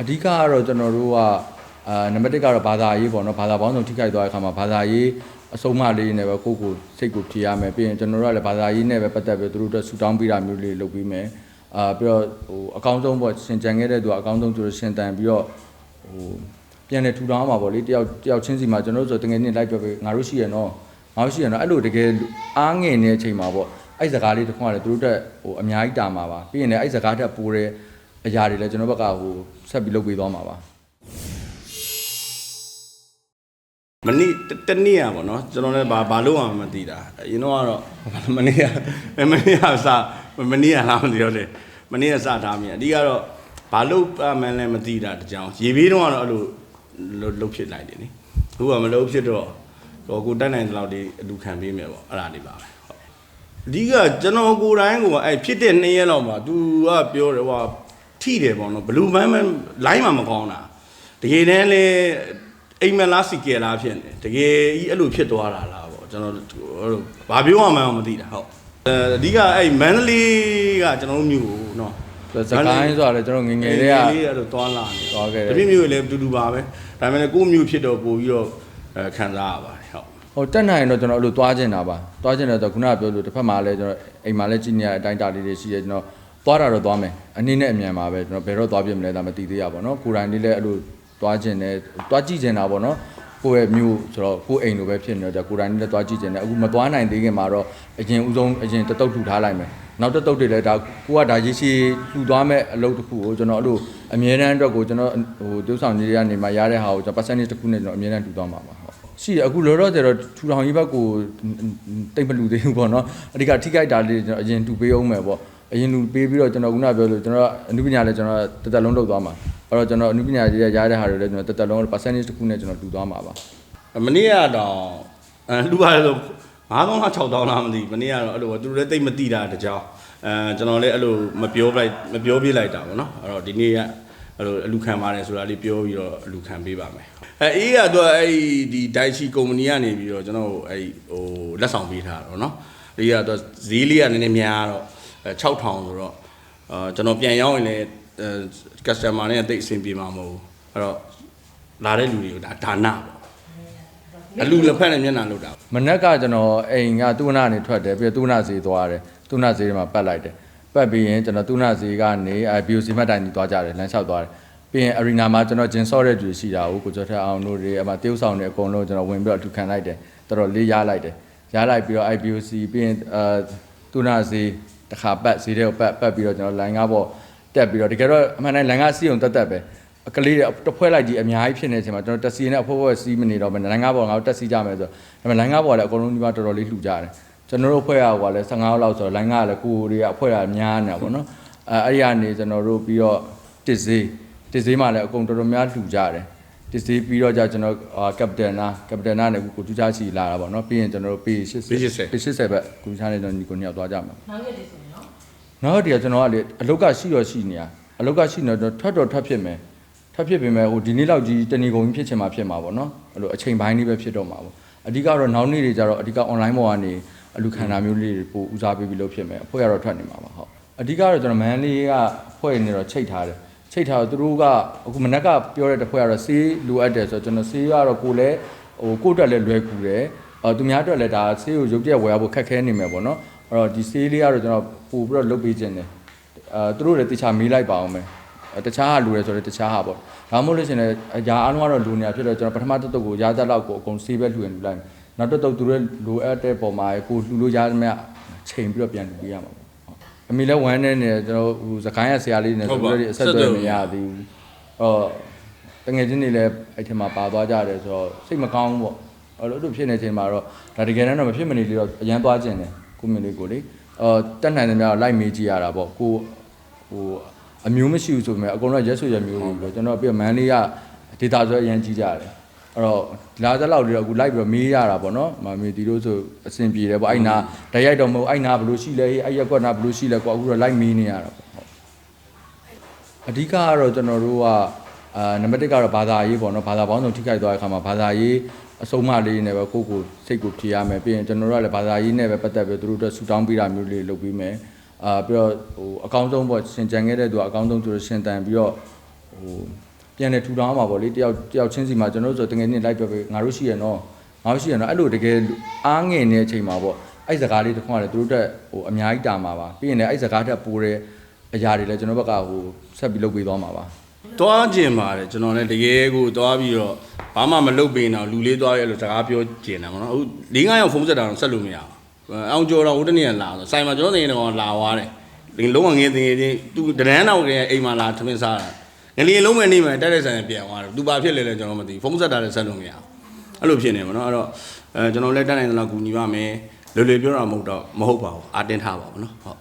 အဓိကကတော့ကျွန်တော်တို့ကအာနံပါတ်1ကတော့ဘာသာရေးပေါ့နော်ဘာသာပေါင်းစုံထိခိုက်သွားတဲ့အခါမှာဘာသာရေးအဆုံးအမလေးနဲ့ပဲကိုယ့်ကိုယ်စိတ်ကိုဖြေရမယ်ပြီးရင်ကျွန်တော်တို့ကလည်းဘာသာရေးနဲ့ပဲပတ်သက်ပြီးသူတို့အတွက်ဆူတောင်းပေးတာမျိုးလေးလုပ်ပြီးမယ်အာပြီးတော့ဟိုအကောင်းဆုံးပေါ့ရှင်ကြံခဲ့တဲ့သူကအကောင်းဆုံးသူတို့ရှင်တန်ပြီးတော့ဟိုပြန်လေထူထောင်အောင်ပါပေါ့လေတယောက်တယောက်ချင်းစီမှာကျွန်တော်တို့ဆိုတကယ်နဲ့လိုက်ပြောပေးငါတို့ရှိရနော်ငါတို့ရှိရနော်အဲ့လိုတကယ်အားငယ်နေတဲ့အချိန်မှာပေါ့အဲ့စကားလေးတစ်ခွန်းကလည်းသူတို့တက်ဟိုအများကြီးတာမှာပါပြီးရင်လည်းအဲ့စကားတက်ပိုးတဲ့ အရာတွေလည်းကျွန်တော်ဘက်ကဟိုဆက်ပြီးလုပ်ပေးသွားမှာပါ မနေ့တတနေ့อ่ะဗောနော်ကျွန်တော်လည်းဘာဘာလို့မှမသိတာအရင်တော့ကတော့မနေ့ကမနေ့ကစမနေ့ကလားမသိတော့လေမနေ့ကစထားမြင်အဓိကတော့ဘာလို့အမှန်လည်းမသိတာတကြောင်ရေဘေးတော့ကတော့အဲ့လိုလှုပ်ဖြစ်လိုက်တယ်နိအခုကမလှုပ်ဖြစ်တော့ဟိုကိုတက်နိုင်တဲ့လောက်ဒီအလူခံပေးမယ်ပေါ့အဲ့ဒါလေးပါပဲဟုတ်အဓိကကျွန်တော်ကိုယ်တိုင်ကအဲ့ဖြစ်တဲ့နှစ်ရက်လောက်မှာ तू ကပြောတယ်ဟို ထိတယ်ပေါ့နော်ဘလူးဘန်းမလိုင်းမှာမကောင်းတာတကယ်တမ်းလေအိမ်မလားစီကယ်လားဖြစ်နေတကယ်ကြီးအဲ့လိုဖြစ်သွားတာလားပေါ့ကျွန်တော်တို့ဘာပြောရမှန်းမသိတာဟုတ်အဲအဓိကအဲ့မန္တလေးကကျွန်တော်တို့မြို့ကိုနော်စကိုင်းဆိုတာလည်းကျွန်တော်ငယ်ငယ်လေးကလေးအဲ့လိုသွားလာနေသွားခဲ့တယ်တပြည့်မြို့လည်းအတူတူပါပဲဒါပေမဲ့ကိုယ့်မြို့ဖြစ်တော့ပို့ပြီးတော့အဲခံစားရပါတယ်ဟုတ်ဟိုတက်နိုင်ရင်တော့ကျွန်တော်အဲ့လိုသွားကျင်တာပါသွားကျင်တယ်ဆိုတော့ခုနကပြောလို့တစ်ဖက်မှာလည်းကျွန်တော်အိမ်မှာလည်းကြည်နေရတဲ့အတိုင်းတာလေးတွေရှိရဲကျွန်တော် သွားတာတော့သွားမယ်အနည်းနဲ့အမြန်ပါပဲကျွန်တော်ဘယ်တော့သွားပြမလဲဒါမသိသေးရပါတော့ကိုယ်တိုင်လေးလည်းအဲ့လိုသွားကျင်တယ်သွားကြည့်ကျင်တာပေါ့နော်ကိုယ့်ရဲ့မြို့ဆိုတော့ကိုယ့်အိမ်လိုပဲဖြစ်နေတော့ကိုယ်တိုင်လေးလည်းသွားကြည့်ကျင်တယ်အခုမသွားနိုင်သေးခင်မှာတော့အရင်ဦးဆုံးအရင်တတုတ်ထူထားလိုက်မယ်နောက်တတုတ်တွေလည်းဒါကိုကဒါရေးရှိလှူသွားမဲ့အလုပ်တစ်ခုကိုကျွန်တော်အဲ့လိုအမြဲတမ်းအတွက်ကိုကျွန်တော်ဟိုတိုးဆောင်ကြီးတွေကနေမှရတဲ့ဟာကိုကျွန်တော် percentage တစ်ခုနဲ့ကျွန်တော်အမြဲတမ်းလှူသွားမှာပါဟုတ်ရှိတယ်အခုလောလောဆယ်တော့ထူထောင်ကြီးဘက်ကိုတိတ်မလူသေးဘူးပေါ့နော်အဓိကထိခိုက်တာလေးကျွန်တော်အရင်တူပေးအောင်မယ်ပေါ့ အရင်လူပေးပြီးတော့ကျွန်တော်ခုနပြောလို့ကျွန်တော်အနုပညာလည်းကျွန်တော်တက်တက်လုံးလုပ်သွားမှာအဲ့တော့ကျွန်တော်အနုပညာကြီးရရတဲ့ဟာတွေလည်းကျွန်တော်တက်တက်လုံး percentage တစ်ခုနဲ့ကျွန်တော်တူသွားမှာပါမနေ့ကတော့အဲလူပါလေဆို9000လား6000လားမသိဘူးမနေ့ကတော့အဲ့လိုသူတို့လည်းတိတ်မတိတာတကြောင်အဲကျွန်တော်လည်းအဲ့လိုမပြောလိုက်မပြောပြလိုက်တာပေါ့နော်အဲ့တော့ဒီနေ့ကအဲ့လိုအလူခံပါတယ်ဆိုတာလေးပြောပြီးတော့အလူခံပေးပါမယ်အဲအေးကတော့အဲ့ဒီဒိုင်ချီကုမ္ပဏီကနေပြီးတော့ကျွန်တော်အဲ့ဟိုလက်ဆောင်ပေးထားတာတော့နော်ဒီကတော့ဈေးလေးကနည်းနည်းများတော့အဲ 6000ဆိုတော့အာကျွန်တော်ပြန်ရောက်ရင်လည်းအဲ customer နဲ့တိတ်အဆင်ပြေမှာမဟုတ်ဘူးအဲ့တော့လာတဲ့လူတွေကိုဒါဒါနပေါ့အလူလက်ဖက်နဲ့မျက်နှာလုတ်တာမနက်ကကျွန်တော်အိမ်ကသူ့နာနေထွက်တယ်ပြီးတော့သူ့နာဈေးသွားတယ်သူ့နာဈေးမှာပတ်လိုက်တယ်ပတ်ပြီးရင်ကျွန်တော်သူ့နာဈေးကနေအဲ BOC မှတ်တိုင်ကြီးသွားကြတယ်လမ်းလျှောက်သွားတယ်ပြီးရင် arena မှာကျွန်တော်ဂျင်ဆော့တဲ့သူရှိတာကိုကိုကျော်ထက်အောင်တို့တွေအမှတေးဥဆောင်တွေအကုန်လုံးကျွန်တော်ဝင်ပြီးတော့အထူခံလိုက်တယ်တော်တော်လေးရလိုက်တယ်ရလိုက်ပြီးတော့ IBOC ပြီးရင်အဲသူ့နာဈေး တစ်ခါပတ်ဈေးတွေကိုပတ်ပတ်ပြီးတော့ကျွန်တော် line ကားပေါ်တက်ပြီးတော့တကယ်တော့အမှန်တိုင်း line ကားစီးအောင်တက်တက်ပဲအကလေးတွေတစ်ဖွဲ့လိုက်ကြီးအများကြီးဖြစ်နေတဲ့အချိန်မှာကျွန်တော်တက်စီနဲ့အဖွဲဖွဲစီးမနေတော့ဘူးနိုင်ငံပေါ်ငါတို့တက်စီကြမယ်ဆိုတော့ဒါပေမဲ့နိုင်ငံပေါ်ကလည်းအကုန်လုံးဒီမှာတော်တော်လေးလှူကြတယ်ကျွန်တော်တို့ဖွဲ့ရကလည်း15လောက်ဆိုတော့နိုင်ငံကလည်းကိုယ်တွေကအဖွဲရများနေတာပေါ့နော်အဲအဲ့ဒီကနေကျွန်တော်တို့ပြီးတော့တစ်စေးတစ်စေးမှလည်းအကုန်တော်တော်များလှူကြတယ် တစ်စေးပြီးတော့じゃကျွန်တော်ကပတန်နာကပတန်နာနဲ့ကိုတူချာချီလာတာပေါ့နော်ပြီးရင်ကျွန်တော်တို့ပေ80ပေ80ဘက်ကိုတူချာနဲ့ကျွန်တော်ညီကိုနှစ်ယောက်သွားကြမှာနောက်ရက်တည်းဆိုရင်နော်နောက်တည်းကကျွန်တော်ကလေအလုတ်ကရှိရောရှိနေရအလုတ်ကရှိနေတော့ထွက်တော့ထွက်ဖြစ်မယ်ထွက်ဖြစ်ပေမဲ့ဟိုဒီနေ့လောက်ကြီးတဏီကုံကြီးဖြစ်ချင်မှာဖြစ်မှာပေါ့နော်အဲ့လိုအချိန်ပိုင်းလေးပဲဖြစ်တော့မှာပေါ့အဓိကတော့နောက်နေ့တွေကျတော့အဓိက online ပေါ်ကနေအလူခံတာမျိုးလေးတွေပို့ဦးစားပေးပြီးလုပ်ဖြစ်မယ်အဖွဲ့ကတော့ထွက်နေမှာပါဟုတ်အဓိကတော့ကျွန်တော်မန်လေးကဖွဲ့နေတော့ချိတ်ထားတယ် ချိတ်ထားတော့သူတို့ကအခုမနက်ကပြောတဲ့တစ်ဖွဲ့ကတော့ဆေးလိုအပ်တယ်ဆိုတော့ကျွန်တော်ဆေးကတော့ကိုလည်းဟိုကိုယ့်အတွက်လည်းလွယ်ကူတယ်အော်သူများအတွက်လည်းဒါဆေးကိုရုပ်တရက်ဝယ်ရဖို့ခက်ခဲနေမယ်ပေါ့နော်အဲ့တော့ဒီဆေးလေးကတော့ကျွန်တော်ပို့ပြီးတော့လုပ်ပေးခြင်းတယ်အဲသူတို့လည်းတခြားမေးလိုက်ပါအောင်မယ်အဲတခြားဟာလူရဲဆိုတော့တခြားဟာပေါ့ဒါမှမဟုတ်လို့ရှိရင်လည်းအရာအားလုံးကတော့လူနေတာဖြစ်တော့ကျွန်တော်ပထမတစ်တုပ်ကိုရာသက်လောက်ကိုအကုန်ဆေးပဲလှူရင်လှူလိုက်မယ်နောက်တစ်တုပ်သူတို့လိုအပ်တဲ့ပုံမှာကိုလှူလို့ရသမျှချိန်ပြီးတော့ပြန်လှူပေးရမှာပေါ့ဟုတ် အမေလည်းဝမ်းနေနေကျွန်တော်ဟိုစကိုင်းရဆရာလေးနဲ့ဆိုတော့အဆက်အသွယ်မရသေးဘူးအော်တငယ်ချင်းတွေလည်းအဲ့ထက်မှာပါသွားကြတယ်ဆိုတော့စိတ်မကောင်းဘူးပေါ့အဲ့လိုတို့ဖြစ်နေချိန်မှာတော့ဒါတကယ်တမ်းတော့မဖြစ်မနေလေးတော့အရန်သွားကျင်တယ်ကိုမင်းလေးကိုလေအော်တက်နိုင်တယ်များတော့လိုက်မေးကြည့်ရတာပေါ့ကိုဟိုအမျိုးမရှိဘူးဆိုပေမဲ့အကုန်လုံးရက်ဆွရက်မျိုးတွေပဲကျွန်တော်ပြမန်လေးကဒေတာဆွဲအရင်ကြီးကြတယ် အဲ့တော့လာသက်လောက်တွေတော့အခုလိုက်ပြီးတော့မေးရတာပေါ့နော်မမေဒီလိုဆိုအဆင်ပြေတယ်ပေါ့အဲ့နာဓာတ်ရိုက်တော့မဟုတ်အဲ့နာဘယ်လိုရှိလဲအဲ့ရက်ကွက်နာဘယ်လိုရှိလဲကွာအခုတော့လိုက်မေးနေရတာပေါ့ဟုတ်အဓိကကတော့ကျွန်တော်တို့ကအာနံပါတ်1ကတော့ဘာသာရေးပေါ့နော်ဘာသာပေါင်းစုံထိခိုက်သွားတဲ့အခါမှာဘာသာရေးအဆုံးအမလေးနဲ့ပဲကိုယ့်ကိုယ်စိတ်ကိုဖြေရမယ်ပြီးရင်ကျွန်တော်တို့ကလည်းဘာသာရေးနဲ့ပဲပတ်သက်ပြီးသူတို့အတွက်ဆူတောင်းပေးတာမျိုးလေးလုပ်ပြီးမယ်အာပြီးတော့ဟိုအကောင်းဆုံးပေါ့ရှင်ကြံခဲ့တဲ့သူကအကောင်းဆုံးသူတို့ရှင်တန်ပြီးတော့ဟို ပြန်နေထူထောင်အောင်ပါပေါ့လေတယောက်တယောက်ချင်းစီမှာကျွန်တော်တို့ဆိုတကယ်နဲ့လိုက်ပြောပဲငါတို့ရှိရနော်ငါတို့ရှိရနော်အဲ့လိုတကယ်အားငယ်နေတဲ့အချိန်မှာပေါ့အဲ့စကားလေးတစ်ခွန်းကလည်းသူတို့တက်ဟိုအများကြီးတာမှာပါပြီးရင်လည်းအဲ့စကားတက်ပိုးတဲ့အရာတွေလည်းကျွန်တော်ဘက်ကဟိုဆက်ပြီးလုပ်ပေးသွားမှာပါတွားကျင်ပါတယ်ကျွန်တော်လည်းတကယ်ကိုတွားပြီးတော့ဘာမှမလုပ်ပေးတော့လူလေးတွားရဲလို့စကားပြောကျင်တယ်ပေါ့နော်အခု၄၅ရောက်ဖုန်းဆက်တာတော့ဆက်လို့မရဘူးအောင်ကျော်တော့ဟိုတနေ့ကလာဆိုဆိုင်မှာကျွန်တော်တင်တော့လာသွားတယ်ဒီလုံးဝငင်းတင်ချင်းသူတရန်တော့ကအိမ်မှာလာထမင်းစားတာ ငလျင်လုံးမဲ့နေမှာတက်တဲ့ဆိုင်ပြန်သွားတယ်သူဘာဖြစ်လဲလဲကျွန်တော်မသိဘူးဖုန်းဆက်တာလည်းဆက်လို့မရဘူးအဲ့လိုဖြစ်နေမှာနော်အဲ့တော့အဲကျွန်တော်လည်းတက်နိုင်သလောက်ကူညီပါမယ်လွယ်လွယ်ပြောတာမဟုတ်တော့မဟုတ်ပါဘူးအာတင်းထားပါဘူးနော်ဟုတ်